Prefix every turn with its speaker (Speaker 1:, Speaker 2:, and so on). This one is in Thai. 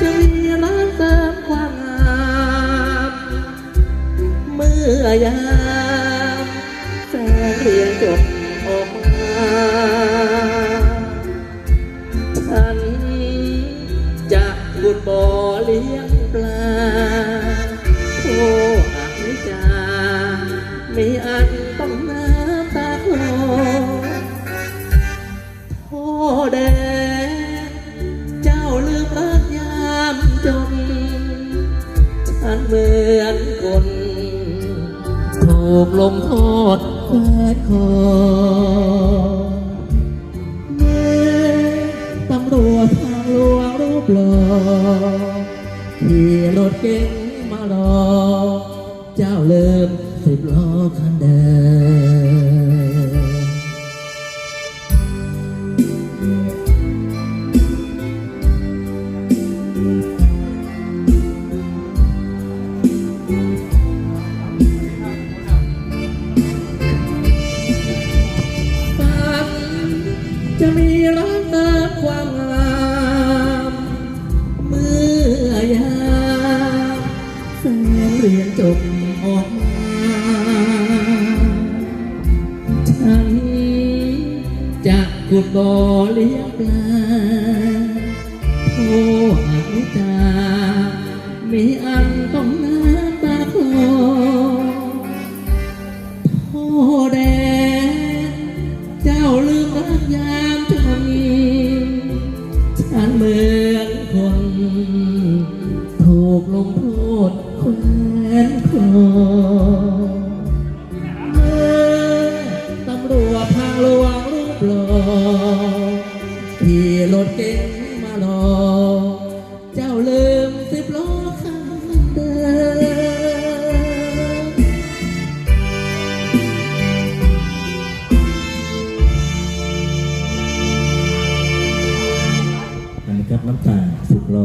Speaker 1: จะมีร้านเติมความงามเมื่อยามแสงเรียนจบออกมาฉันจะบุดบ่อเลี้ยงปลาโอ้ ฉันเหมือนคนถูกลงโทษแควดคอเมื่อตำรวจทางหลวงรูปหล่อที่รถเก๋งมารอ เจ้าเลิมสิบล้อคันเดิม มีรักเติมความงามเมื่อยามแฟนเรียนจบออกมาฉันจะขุดบ่อเลี้ยงปลาโอ้อานิจามีอันต้องน้ำตาคลอโอ้แด เหมือนคน ถูกลงโทษแขวนคอเมื่อตำรวจทางหลวงรูปหล่อขี่รถเก๋งมารอเจ้าเลย น